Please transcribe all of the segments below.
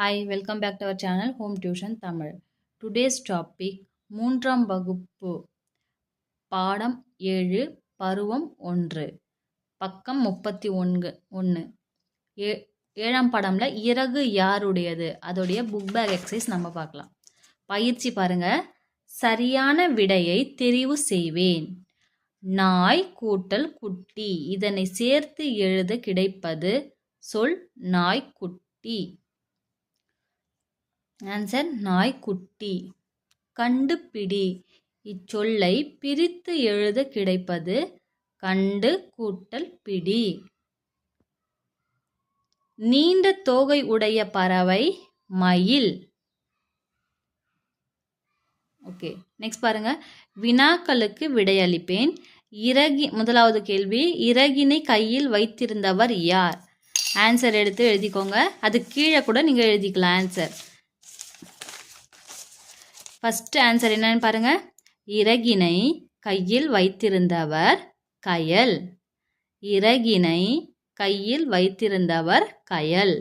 Hi welcome back to our channel home tuition Tamil today's topic மூன்றாம் வகுப்பு பாடம் ஏழு பருவம் ஒன்று. பக்கம் முப்பத்தி ஒன்று ஒன்று ஏ ஏழாம் பாடம்ல இறகு யாருடையது? அதோடைய புக் பேக் எக்ஸசைஸ் நம்ம பார்க்கலாம். பயிற்சி பாருங்க. சரியான விடையை தெரிவு செய்வேன். நாய் கூட்டல் குட்டி. இதனை சேர்த்து எழுத கிடைப்பது சொல் நாய்க்குட்டி ஆன்சர் நாய்க்குட்டி கண்டுபிடி. இச்சொல்லை பிரித்து எழுத கிடைப்பது கண்டு கூட்டல் பிடி. நீண்ட தோகை உடைய பறவை மயில். ஓகே நெக்ஸ்ட் பாருங்கள் வினாக்களுக்கு விடையளிப்பேன். இறகி முதலாவது கேள்வி இறகினை கையில் வைத்திருந்தவர் யார்? ஆன்சர் எடுத்து எழுதிக்கோங்க. அது கீழே கூட நீங்கள் எழுதிக்கலாம் ஆன்சர் ஃபஸ்ட்டு ஆன்சர் என்னன்னு பாருங்கள் இறகினை கையில் வைத்திருந்தவர் கயல். இறகினை கையில் வைத்திருந்தவர் கயல்.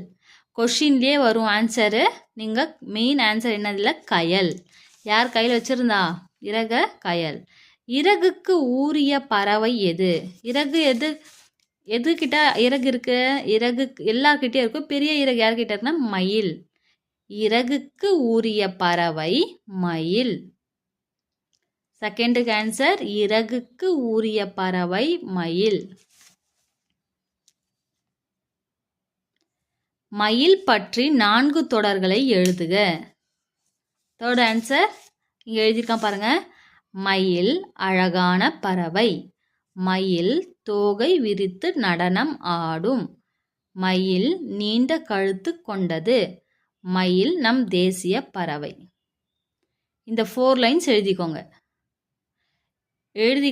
கொஷின்லேயே வரும் ஆன்சரு நீங்கள் மெயின் ஆன்சர் என்னதில்ல கயல். யார் கையில் வச்சுருந்தா? இறக கயல். இறகுக்கு ஊறிய பறவை எது? இறகு எது எதுக்கிட்ட இறகு இருக்கு? இறகு எல்லார்கிட்டயும் இருக்கும் பெரிய இறகு யார்கிட்ட இருக்குன்னா? மயில். இறகுக்கு ஊறிய பறவை மயில். செகண்டுக்கு ஆன்சர் இறகுக்கு ஊறிய பறவை மயில். மயில் பற்றி நான்கு தொடர்களை எழுதுக. தேர்ட் ஆன்சர் இங்கே எழுதியிருக்கான் பாருங்க. மயில் அழகான பறவை. மயில் தோகை விரித்து நடனம் ஆடும். மயில் நீண்ட கழுத்து கொண்டது. மயில் நம் தேசிய பறவை. இந்த ஃபோர் லைன்ஸ் எழுதிக்கோங்க. எழுதி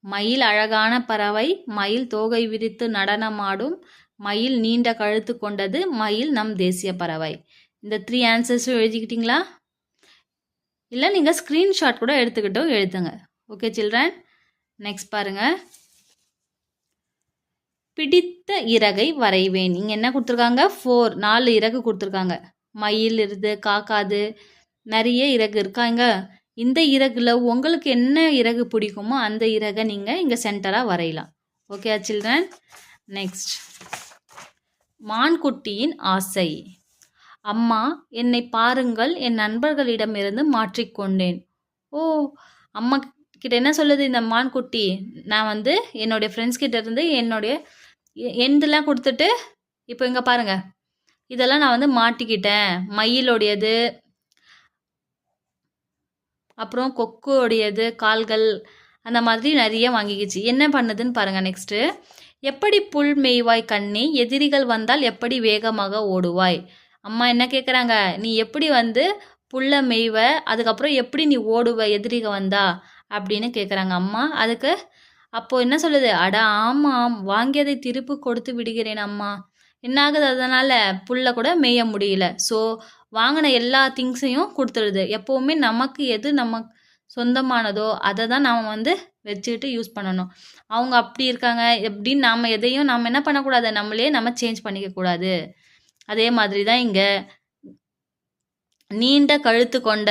மயில் அழகான பறவை. மயில் தோகை விரித்து நடனமாடும் மயில் நீண்ட கழுத்து கொண்டது. மயில் நம் தேசிய பறவை. இந்த த்ரீ ஆன்சர்ஸும் எழுதிக்கிட்டீங்களா? இல்லை நீங்கள் ஸ்க்ரீன்ஷாட் கூட எடுத்துக்கிட்டோ எழுதுங்க ஓகே சில்ட்ரன் நெக்ஸ்ட் பாருங்கள் பிடித்த இறகை வரைவேன் இங்கே என்ன கொடுத்துருக்காங்க? ஃபோர் நாலு இறகு கொடுத்துருக்காங்க. மயில் இருது காக்காது நிறைய இறகு இருக்காங்க. இந்த இறகுல உங்களுக்கு என்ன இறகு பிடிக்குமோ அந்த இறகை நீங்கள் இங்கே சென்டராக வரையலாம். ஓகே சில்ட்ரன் நெக்ஸ்ட் மான்குட்டியின் ஆசை. அம்மா என்னை பாருங்கள் என் நண்பர்களிடமிருந்து மாற்றிக்கொண்டேன். ஓ அம்மா கிட்ட என்ன சொல்லுது இந்த மான்குட்டி நான் வந்து என்னுடைய ஃப்ரெண்ட்ஸ் கிட்ட இருந்து என்னுடைய எண்டெல்லாம் கொடுத்துட்டு இப்போ இங்கே பாருங்கள் இதெல்லாம் நான் வந்து மாட்டிக்கிட்டேன். மயிலுடையது அப்புறம் கொக்குடையது கால்கள் அந்த மாதிரி நிறைய வாங்கிக்கிச்சு. என்ன பண்ணுதுன்னு பாருங்கள் நெக்ஸ்ட்டு எப்படி புல் மேய்வாய் கண்ணி? எதிரிகள் வந்தால் எப்படி வேகமாக ஓடுவாய்? அம்மா என்ன கேட்குறாங்க நீ எப்படி வந்து புல்லை மேய்வ? அதுக்கப்புறம் எப்படி நீ ஓடுவ? எதிரிக வந்தா? அப்படின்னு கேட்குறாங்க அம்மா. அதுக்கு அப்போது என்ன சொல்லுது? அட ஆமாம். வாங்கியதை திருப்பு கொடுத்து விடுகிறேன் அம்மா. என்ன ஆகுது அதனால்? புல்லை கூட மேய முடியல. ஸோ வாங்கின எல்லா திங்ஸையும் கொடுத்துடுது எப்போவுமே நமக்கு எது நம்ம சொந்தமானதோ அதை தான் நாம் வந்து வச்சுக்கிட்டு யூஸ் பண்ணணும். அவங்க அப்படி இருக்காங்க. எப்படின்னு நாம் எதையும் நாம் என்ன பண்ணக்கூடாது? நம்மளே நம்ம சேஞ்ச் பண்ணிக்கக்கூடாது. அதே மாதிரி தான் இங்கே. நீண்ட கழுத்து கொண்ட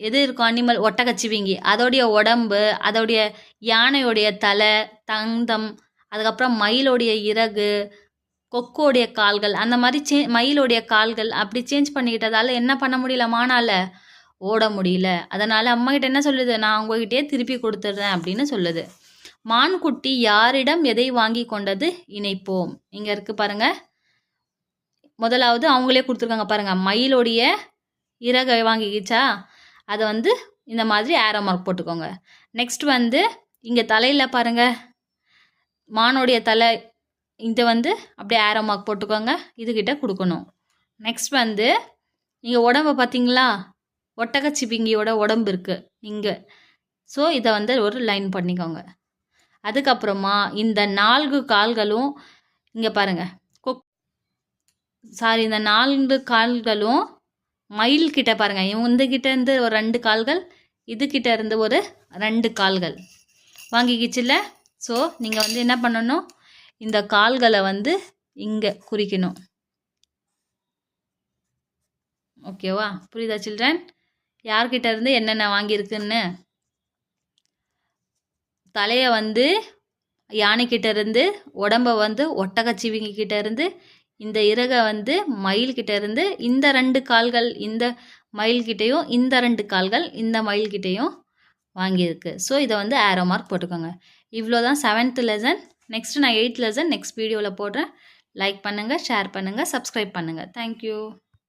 எது இருக்கும் அனிமல் ஒட்டகச்சிவிங்கி. அதோடைய உடம்பு அதோடைய யானையோடைய தலை தந்தம் அதுக்கப்புறம் மயிலோடைய இறகு கொக்கோடைய கால்கள் அந்த மாதிரி சே மயிலோடைய கால்கள் அப்படி சேஞ்ச் பண்ணிக்கிட்டதால என்ன பண்ண முடியல மானால ஓட முடியல. அதனால் அம்மா கிட்ட என்ன சொல்லுது? நான் உங்ககிட்டயே திருப்பி கொடுத்துட்றேன் அப்படின்னு சொல்லுது. மான்குட்டி யாரிடம் எதை வாங்கி கொண்டது? இணைப்போம். இங்கே இருக்குது பாருங்கள் முதலாவது அவங்களே கொடுத்துருக்காங்க பாருங்கள் மயிலோடைய இறகை வாங்கிக்கிச்சா? அதை வந்து இந்த மாதிரி ஆரோ மார்க் போட்டுக்கோங்க. நெக்ஸ்ட் வந்து இங்கே தலையில் பாருங்கள் மானோடைய தலை இதை வந்து அப்படியே ஆரோ மார்க் போட்டுக்கோங்க. இதுக்கிட்ட கொடுக்கணும். நெக்ஸ்ட் வந்து இங்கே உடம்பை பார்த்தீங்களா ஒட்டகச்சிப்பிங்கியோட உடம்பு இருக்குது இங்கே. ஸோ இதை வந்து ஒரு லைன் பண்ணிக்கோங்க. அதுக்கப்புறமா இந்த நான்கு கால்களும் இங்கே பாருங்கள் சாரி இந்த நான்கு கால்களும் மயில் கிட்ட பாருங்க. இந்த கிட்ட இருந்து ஒரு ரெண்டு கால்கள் இது கிட்ட இருந்து ஒரு ரெண்டு கால்கள். வாங்கிக்கிச்சுல ஸோ நீங்கள் வந்து என்ன பண்ணணும்? இந்த கால்களை வந்து இங்கே குறிக்கணும். ஓகேவா புரியுதா சில்ட்ரன் யார்கிட்ட இருந்து என்னென்ன வாங்கியிருக்குன்னு? தலையை வந்து யானைக்கிட்ட இருந்து உடம்ப வந்து ஒட்டகச்சிவிங்க கிட்ட இருந்து இந்த இறகை வந்து மயில்கிட்ட இருந்து இந்த ரெண்டு கால்கள் இந்த மயில்கிட்டையும் இந்த ரெண்டு கால்கள் இந்த மயில்கிட்டையும் வாங்கியிருக்கு. ஸோ இதை வந்து ஆரோ மார்க் போட்டுக்கோங்க. இவ்வளோ தான் செவன்த் லெசன் நெக்ஸ்ட்டு நான் எயித் லெசன் நெக்ஸ்ட் வீடியோவில் போடுறேன். லைக் பண்ணுங்கள் ஷேர் பண்ணுங்கள் சப்ஸ்கிரைப் பண்ணுங்கள் தேங்க்யூ